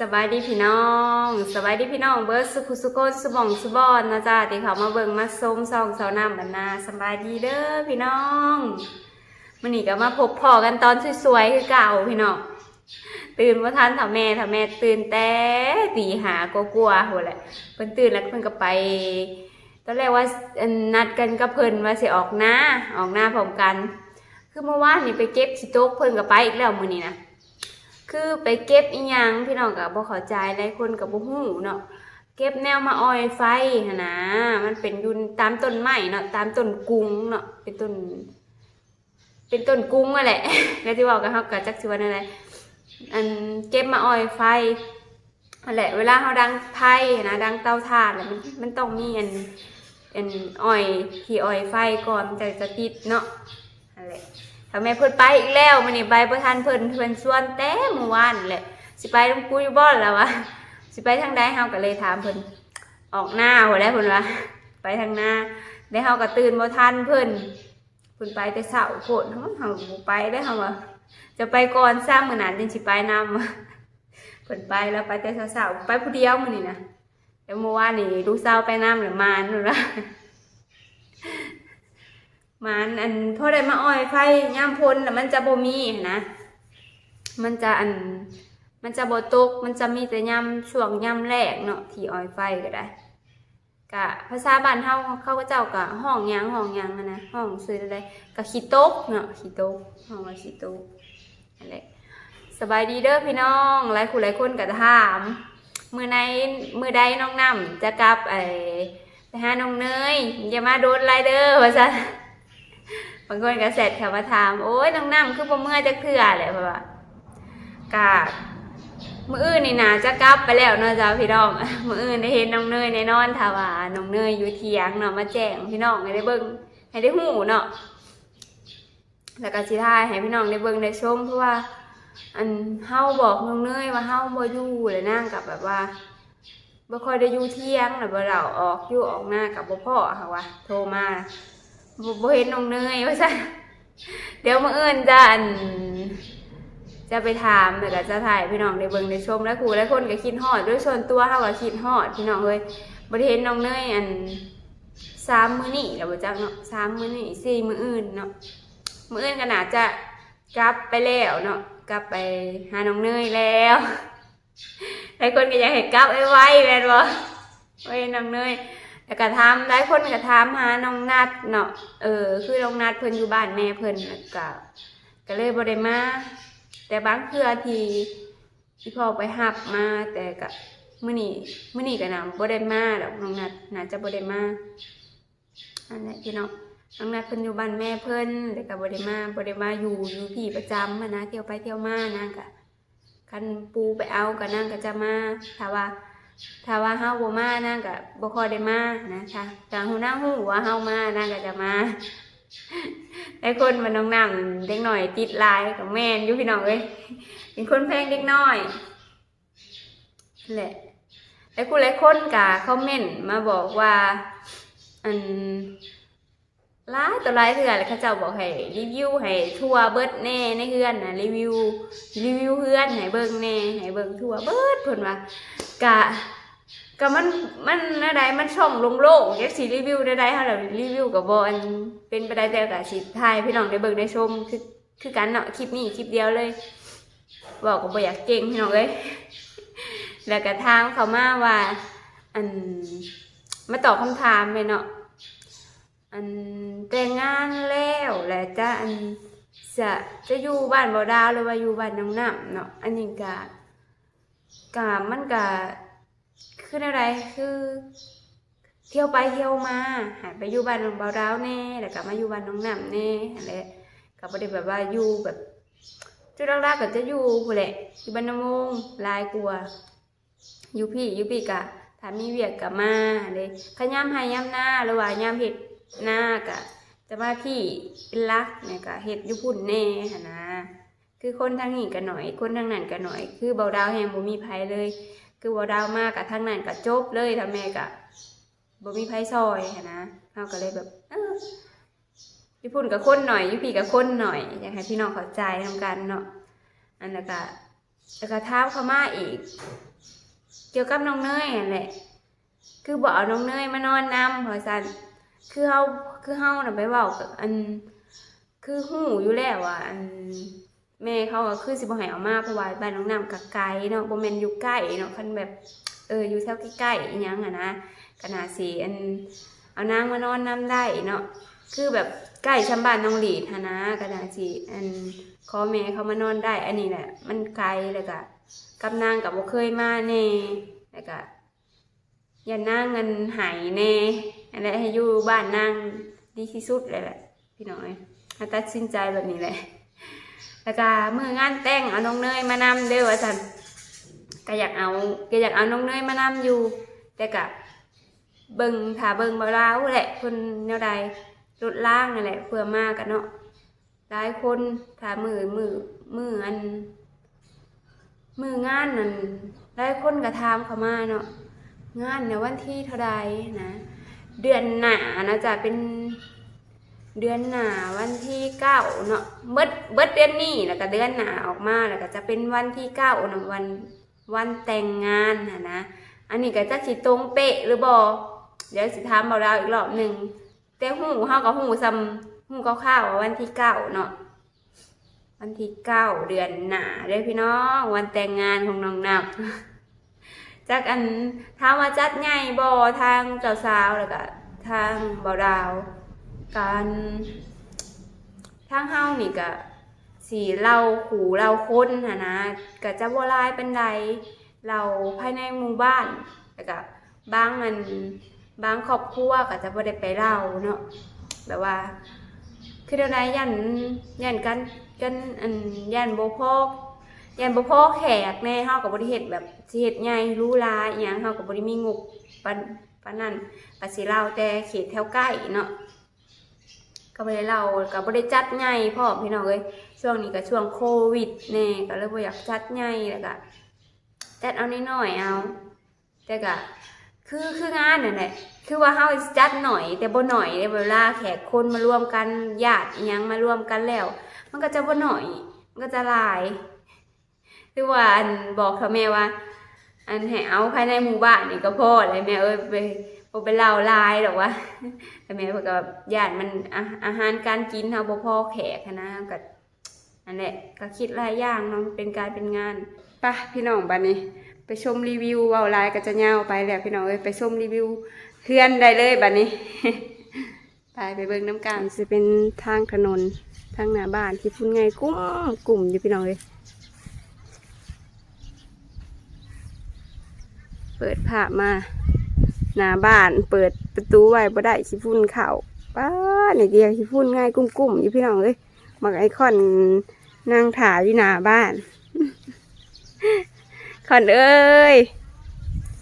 สบายดีพี่น้องสบายดีพี่น้องเบิร์ดสุขุสุโกนสุบองสุบอนนะจ๊ะที่เขามาเบิ่งมาส้มซองเสาน้ำบรรณาสบายดีเด้อพี่น้องมันนี่ก็มาพบพอกันตอนสวยๆคือเก่าพี่น้องตื่นว่าทันถ้าแม่ถ้าแม่ตื่นแต่ตีหากลัวๆหัวแหละเพิ่นตื่นแล้วเพิ่นก็ไปตอนแรกว่านนัดกันกับเพิ่นว่าสิออกหน้าออกหน้าพร้อมกัน คือเมื่อวานนี่ไปเก็บสิโต๊กเพิ่นก็ไปอีกแล้วมื้อนี้นะ คือไปเก็บอีหยังพี่น้องกับบ่เข้าใจหลายคนกับบ่ฮู้เนาะเก็บแนวมาออยไฟนะมันเป็นยุนตามต้นไม้เนาะตามต้นกุ้งเนาะเป็นต้น เป็นต้นกุ้งนั่นแหละแล้วที่เว่ากันเฮาก็จักสิว่านั่นแหละอันเก็บมาออยไฟนั่นแหละ เวลาเฮาดังไฟนะดังเตาถ่านมันมันต้องมีอันอันออยที่ออยไฟก่อนจะจะติดเนาะนั่นแหละ ถ้าแม่เพิ่นไปอีกแล้วมื้อนี้ไปบ่ทันเพิ่นเพิ่นชวนแต่เมื่อวานแหละสิไปลงปุ้ยบ่แล้ววะสิไปทางใดเฮาก็เลยถามเพิ่นออกหน้าหัวแล้วเพิ่นว่าไปทางหน้าได้เฮาก็ตื่นบ่ทันเพิ่นเพิ่นไปแต่เช้าโพดเฮาเฮาบ่ไปได้เฮาว่าจะไปก่อนซ้ำมื้อนั้นจึงสิไปนำเพิ่นไปแล้วไปแต่เช้าๆไปผู้เดียวมื้อนี้นะแล้วเมื่อวานนี่ลูกสาวไปนำหรือมานนั่นล่ะ มันอันพอได้มาอ้อยไฟย่ามพ้นแล้วมันจะบ่มีนะ มันจะอันมันจะบ่ตก มันจะมีแต่ย่ำช่วงย่ำแรกเนาะที่อ้อยไฟก็ได้กะภาษาบ้านเฮาเขาก็เจ้ากะห้องยังห้องยังนะห้องซื้ออะไรกะขี้ตกเนาะขี้ตกห้องว่าขี้ตกนั่นแหละสบายดีเด้อพี่น้องหลายคนหลายคนก็ถามมือในมือใดน้องน้ำจะกลับไอ้ไปหาน้องเนยอย่ามาโดนไรเด้อว่าซั่น บางคนก็เสร็จค่ะมาถามโอ้ยน้องน้ำคือบ่เมื่อจะเถื่อแหละเพราะว่ากามืออื่นนี่นาจะกลับไปแล้วเนาะจ้าพี่น้อง มืออื่นได้เห็นน้องเนยในนอนทาว่าน้องเนยอยู่เทียงเนาะมาแจ้งพี่น้องให้ได้เบิ่งให้ได้หูเนาะแล้วก็สิทายให้พี่น้องได้เบิ่งได้ชมเพราะว่า อันเฮาบอกน้องเนยว่าเฮาบ่อยู่เลยนั่งกับแบบว่าบ่ค่อยได้อยู่เที่ยงแล้วบ่เราออกอยู่ออกหน้ากับบ่พ่อค่ะว่าโทรมา บ่บ่เห็นน้องเนยว่าซั่นเดี๋ยวมื้ออื่นจะอันจะไปถามแล้วก็จะถ่ายพี่น้องได้เบิ่งได้ชมแล้วครูและคนก็คิดฮอดด้วยส่วนตัวเฮาก็คิดฮอดพี่น้องเอ้ยบ่ได้เห็นน้องเนยอันสามมื้อนี้แล้วบ่จักเนาะสามมื้อนี้สี่มื้ออื่นเนาะมื้ออื่นก็น่าจะกลับไปแล้วเนาะกลับไปหาน้องเนยแล้วหลายคนก็อยากให้กลับไวๆแม่นบ่ไว้น้องเนย แล้วก็ถามหลายคนก็ถามหาน้องนัดเนาะเออคือน้องนัดเพิ่นอยู่บ้านแม่เพิ่นแล้วก็ก็เลยบ่ได้มาแต่บางเทื่อที่ที่พ่อไปหับมาแต่ก็มื้อนี้มื้อนี้ก็นำบ่ได้มาดอกน้องนัดน่าจะบ่ได้มาอันนี้พี่น้องน้องนัดเพิ่นอยู่บ้านแม่เพิ่นแล้วก็บ่ได้มาบ่ได้มาอยู่อยู่พี่ประจำอะนะเที่ยวไปเที่ยวมานะก็คันปูไปเอาก็นั่งก็จะมาถ้าว่า ถ้าว่าเฮาบ่มานางก็บ่ค่อยได้มานะคะถ้าฮู้นางฮู้ว่าเฮามานางก็จะมาไอ้คนมันน้องน้ำเด็กหน่อยติดลายกับแม่นอยู่พี่น้องเอ้ยเป็นคนแพงเด็กน้อยนั่แหละไอ้กูหลายคนก็คอมเมนต์มาบอกว่าอัน ตัวหลายเถื่อเลยเขาเจ้าบอกให้รีวิวให้ทั่วเบิดแน่ในเฮือนนะรีวิวรีวิวเฮือนให้เบิ่งแน่ให้เบิ่งทั่วเบิดเพิ่นว่ากะกะมันมันอะไรมันช่องโล่งๆแกสิรีวิวได้ๆเฮาแล้วรีวิวกับบอันเป็นไปได้แต่กะสิถ่ายพี่น้องได้เบิ่งได้ชมคือคือกันเนาะคลิปนี้คลิปเดียวเลย บอกก็บ่อยากเก่งพี่น้องเอ้ยแล้วก็ถามเขามาว่าอันมาตอบคำถามเลยเนาะ อันแต่งงานแล้วแล้วจะอันจะจะอยู่บ้านบ่ดาวหรือว่าอยู่บ้านน้องน้ำเนาะอันนี้ก็กะมันกะคืออะไรคือ เที่ยวไปเที่ยวมาหายไปอยู่บ้านน้องบาดาวแน่แล้วกลับมาอยู่บ้านน้องน้ำแน่อะไรกับประเด็นแบบว่าอยู่แบบจุดแรกๆก็จะอยู่ผู้แหละอยู่บ้านน้ำมงลายกลัวอยู่พี่อยู่พี่กะถ้ามีเวียกกับมาเลยขย้ำให้ย้ำหน้าหรือว่าย้ำเห็ด หน้ากะจะมาพี่เป็นรักเนี่ยกะเห็ดอยู่พุ่นแน่หนะคือคนทางนี้กันหน่อย คนทางนั้นกันหน่อย คือเบาดาวแหงบ่มีไผเลย คือเบาดาวมากกับทางนั้นกับจบเลยทำแม่กะบ่มีไผซอยหนะเฮาก็เลยแบบเออญี่ปุ่นกับคนหน่อยยุพี่กับคนหน่อยอยากให้พี่น้องเข้าใจทำกันเนาะอันนั้นก็แล้วก็ถาเขามาอีก เกี่ยวกับน้องเนยนั่นแหละ คือบอกเอาน้องเนยมานอนน้ำพราะสัน คือเฮาคือเฮาน่ะไปเว้ากับอัน คือหูอยู่แล้วอะอันแม่เขาก็คือสิบ่ให้เอามาเพราะว่าบ้านน้องน้ำกับไกลเนาะบ่แม่นอยู่ใกล้เนาะคันแบบเอออยู่แถวใกล้ๆอีหยังอะนะก็น่าสิอันเอานางมานอนน้ำได้เนาะคือแบบใกล้ชำบ้านน้องหลีดหนะก็น่าสิอันขอแม่เขามานอนได้ อันนี้แหละ มันไกลแล้วก็กับนางกับบ่เคยมาแน่แล้วก็อย่านางเงินหายแน่ อันนี้ให้อยู่บ้านนางดีที่สุดเลยแหละพี่น้อยถ้าตัดสินใจแบบนี้แหละแล้วก็มืองานแต่งเอาน้องเนยมานำเด้อว่าสันก็อยากเอาก็อยากเอาน้องเนยมานำอยู่ แต่ก็เบิงถาเบิงบาลาวแหละคนแนวใดรถล่างนั่นแหละเพื่อมากกันเนาะหลายคนถามือมือมืออัน มืองานนั่นหลายคนก็ถามเข้ามาเนาะงานในวันที่เท่าใดนะ เดือนหนานะจะเป็นเดือนหนาวันที่เก้าเนาะเบิดเบิดเดือนนี้แล้วก็เดือนหนาออกมาแล้วก็จะเป็นวันที่เก้าเนาะวันวันแต่งงานนะนะอันนี้ก็จะสิตรงเป๊ะหรือบอเดี๋ยวสิถามเบาดาวอีกรอบหนึ่งแต่หูเฮากับหูซ้ำหูคร่าวๆว่าวันที่เก้าเนาะวันที่เก้าเดือนหนาเด้อพี่น้องวันแต่งงานของน้องนับ จากอันถามว่าจัดใหญ่บอทางเจ้าสาวแล้วก็ทางเบาดาว การทางเฮานี่ก็สีเราขู่เราคนหะนะก็จะบ่ลายเป็นใดเราภายในหมู่บ้านแล้วก็บางมันบางครอบครัวก็จะบ่ได้ไปเล่าเนาะแบบว่าคือเดี๋ยวนี้ยันยันกันกันอันยันโบพอ ยันบ่พอแขกแน่เฮาก็บ่ได้เฮ็ดแบบสิเฮ็ดใหญ่รูหรายอีหยังเฮาก็บ่ได้มีงบปานปานนั้นก็สิเล่าแต่เขตแถวใกล้เนาะก็ไม่ได้เล่าก็ไม่ได้จัดใหญ่พ่อพี่น้องเอ้ยช่วงนี้ก็ช่วงโควิดแน่ก็เลยบ่อยากจัดใหญ่แล้วก็จัดเอาน้อยๆเอา แต่ก็คือคืองานนั่นแหละคือว่าเฮาจัดหน่อย แต่บ่หน่อยเด้เวลาแขกคนมารวมกันญาติอิหยังมารวมกันแล้ว มันก็จะบ่หน่อย มันก็จะหลาย คือว่าอันบอกเขาแม่ว่า อันให้เอาภายในหมู่บ้านนี่ก็พอเลยแม่เอ้ยไปบ่ไปเล่าลายหรอกว่าแต่แม่เพิ่นก็ญาติมันอาอาหารการกินเฮาบ่พอแขกนะก็นั่นแหละก็คิดหลายอย่างเนาะเป็นการเป็นงานไปะพี่น้องบัดนี้ ไปชมรีวิวเว้าลายก็จะยาวไปแล้วพี่น้องเอ้ยไปชมรีวิวเพื่อนได้เลยบัดนี้ไปไปเบิ่งน้ำกันสิเป็นทางถนนทางหน้าบ้านที่พุ่นไงกุ้มกลุ่มอยู่พี่น้องเอ้ย เปิดภามาหน้าบ้าน เปิดประตูไว้บ่ได้ขี้ฝุ่นเข่าป้านี่เดียวขี้ฝุ่นง่ายกุ้มๆอยู่พี่น้องเอ้ยมักไอคอนนางถ่ายอยู่หน้าบ้านคอนเอ้ย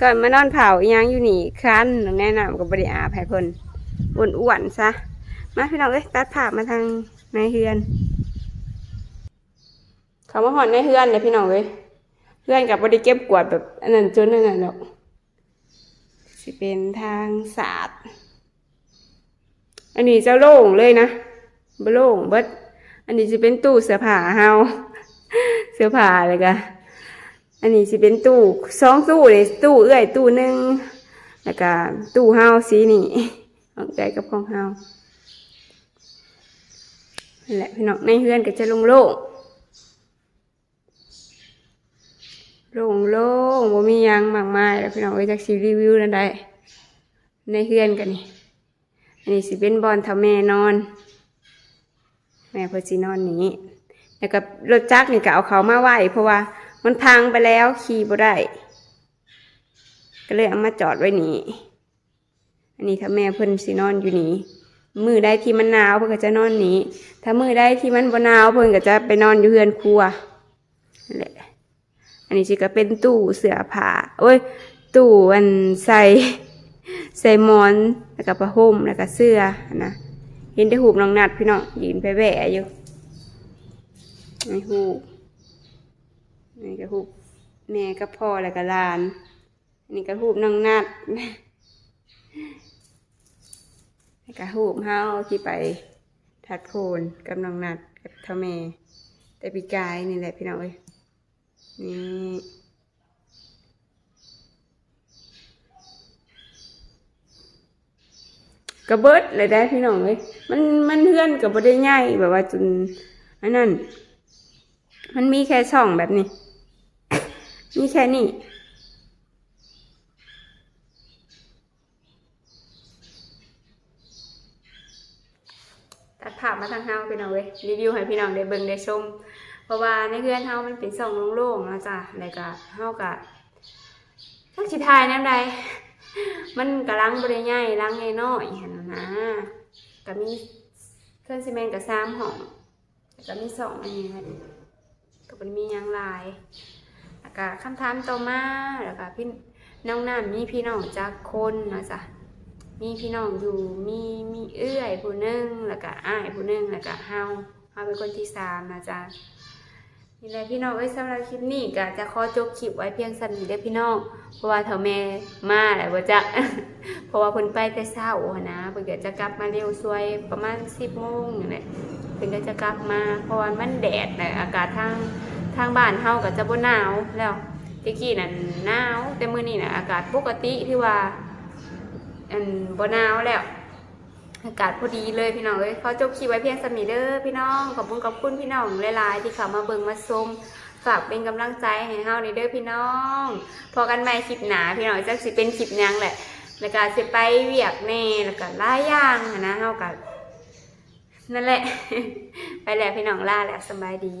ก่อนมานอนเผาอยังอยู่นี่คันน้องแนะนำกับบริอาภายพนอ้วนๆซะมาพี่น้องเอ้ยตัดภามาทางในเฮือน เขามาหอนในเฮือนเลยพี่น้องเอ้ย เฮือนกับบริเก็บกวาดแบบอันนั้นจนนั่นน่ะดอกสิเป็นทางศาสตร์ อันนี้จะโล่งเลยนะบโล่งเบิดอันนี้จะเป็นตู้เสื้อผ้าเฮาเสื้อผ้าเลยกะอันนี้จะเป็นตู้สองตู้เลยตู้เอื้อยตู้หนึ่งแล้วก็ตู้เฮาสีนี่ของใจกับของเฮาแหละพี่น้องในเฮือนก็จะโล่ง โล่งโล่งบ่มียังมากมายแล้วพี่น้องเอ้ยจากสิรีวิวนั่นได้ในเฮือนกันนี่อันนี้สิเป็นบอลทำแม่นอน แม่เพื่อสินอนนี้แล้วก็รถจักรนี่ก็เอาเขามาไหวเพราะว่ามันพังไปแล้วขี่บ่ได้ก็เลยเอามาจอดไว้นี่อันนี้ถ้าแม่เพิ่นสินอนอยู่นี่มือได้ที่มันหนาวเพิ่นก็จะนอนนี้ถ้ามือได้ที่มันบ่หนาวเพิ่นก็จะไปนอนอยู่เฮือนครัวนั่นแหละ อันนี้สิก็เป็นตู้เสื้อผ้าโอ้ยตู้อันใส่ใส่หมอนแล้วก็ผ้าห่มแล้วก็เสื้อนะเห็นได้หูบน้องนัดพี่น้องยืนไปแหวะอยู่ในหูบนี่ก็หูบแม่กับพ่อแล้วก็ลานอันนี้ก็หูบน้องนัดแล้วก็หูบเฮาที่ไปทัดโคนกับน้องนัดกับท่าแม่แต่ปีกายนี่แหละพี่น้องเอ้ย นี่กระเบิดเลยได้พี่น้องเลยมันมันเลื่อนกับบ่ได้ง่ายแบบว่าจนอันนั้น มันมีแค่ช่องแบบนี้ มีแค่นี้ตัดภาพมาทางเฮาพี่น้องเว้ยรีวิวให้พี่น้องได้เบิ่งได้ชม ราะว่าในเรือนเฮามันเป็นช่องโล่งๆนะจ๊ะแล้วก็เฮาก็ทักสิทายแนวใดมันก็ล้างบ่ได้ใหญ่ล้างน้อยหั่นนะนะก็มีเครื่องซีเมนต์ก็สามห้องแล้วก็มีสองอันนี้ก็บ่ได้มียังลายแล้วก็คำถามต่อมาแล้วก็พี่น้องน้ำมีพี่น้องจักคนนะจ๊ะมีพี่น้องอยู่มีมีเอื้อยผู้นึงแล้วก็อ้ายผู้นึงแล้วก็เฮาเฮาเป็นคนที่สามนะจ๊ะ นี่แหละพี่น้องเอ้ยสำหรับคลิปนี้ก็จะขอจบคลิปไว้เพียงสั้นนี้เด้อพี่น้อง เพราะว่าเฒ่าแม่มาแล้วบ่จ๊ะเพราะว่าเพิ่นไปแต่เช้านะเพิ่นก็จะกลับมาเร็วสวยประมาณ10โมงนี่แหละเพิ่นก็จะกลับมาเพราะว่ามันแดดและอากาศทางทางบ้านเฮาก็จะบ่หนาวแล้วตะกี้นั่นหนาวแต่มื้อนี้น่ะอากาศปกติที่ว่าอันบหนาวแล้ว อากาศพอดีเลยพี่น้องเอ้ยเขาจบคลิปไว้เพียงสมีเด้อพี่น้องขอบคุณขอบคุณพี่น้องหลายๆที่เขามาเบิ่งมาชมฝากเป็นกำลังใจให้เฮาในเด้อพี่น้อง พอกันใหม่คลิปหนาพี่น้องจักสิเป็นคลิปยังแหละ แล้วก็สิไปเวียกแน่แล้วก็ลายย่างนะเฮาก็นั่นแหละ ไปแล้วพี่น้องลาแล้วสบายดี